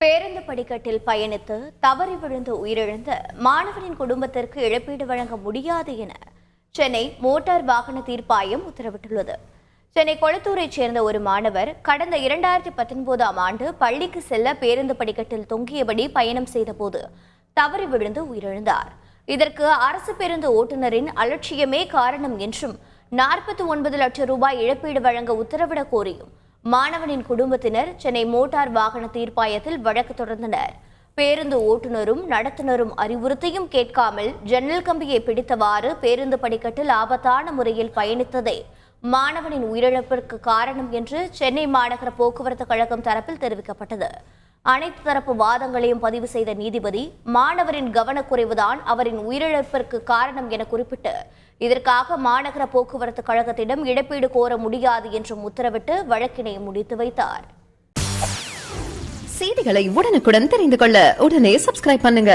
பேருந்து படிக்கட்டில் பயணித்து தவறி விழுந்து உயிரிழந்த மாணவனின் குடும்பத்திற்கு இழப்பீடு வழங்க முடியாது என சென்னை மோட்டார் வாகன தீர்ப்பாயம் உத்தரவிட்டுள்ளது. சென்னை கொளத்தூரைச் சேர்ந்த ஒரு மாணவர் கடந்த இரண்டாயிரத்தி பத்தொன்பதாம் ஆண்டு பள்ளிக்கு செல்ல பேருந்து படிக்கட்டில் தொங்கியபடி பயணம் செய்தபோது தவறி விழுந்து உயிரிழந்தார். இதற்கு அரசு பேருந்து ஓட்டுநரின் அலட்சியமே காரணம் என்றும் நாற்பத்தி ஒன்பது லட்சம் ரூபாய் இழப்பீடு வழங்க உத்தரவிடக் கோரியும் மாணவனின் குடும்பத்தினர் சென்னை மோட்டார் வாகன தீர்ப்பாயத்தில் வழக்கு தொடர்ந்தனர். பேருந்து ஓட்டுநரும் நடத்துனரும் அறிவுறுத்தியும் கேட்காமல் ஜன்னல் கம்பியை பிடித்தவாறு பேருந்து படிக்கட்டில் ஆபத்தான முறையில் பயணித்ததே மாணவனின் உயிரிழப்பிற்கு காரணம் என்று சென்னை மாநகர போக்குவரத்து கழகம் தரப்பில் தெரிவிக்கப்பட்டது. அனைத்து தரப்பு வாதங்களையும் பதிவு செய்த நீதிபதி மாணவரின் கவனக்குறைவுதான் அவரின் உயிரிழப்பிற்கு காரணம் என குறிப்பிட்டு இதற்காக மாநகர போக்குவரத்து கழகத்திடம் இழப்பீடு கோர முடியாது என்றும் உத்தரவிட்டு வழக்கினை முடித்து வைத்தார். செய்திகளை உடனுக்குடன் தெரிந்து கொள்ள உடனே சப்ஸ்கிரைப் பண்ணுங்க.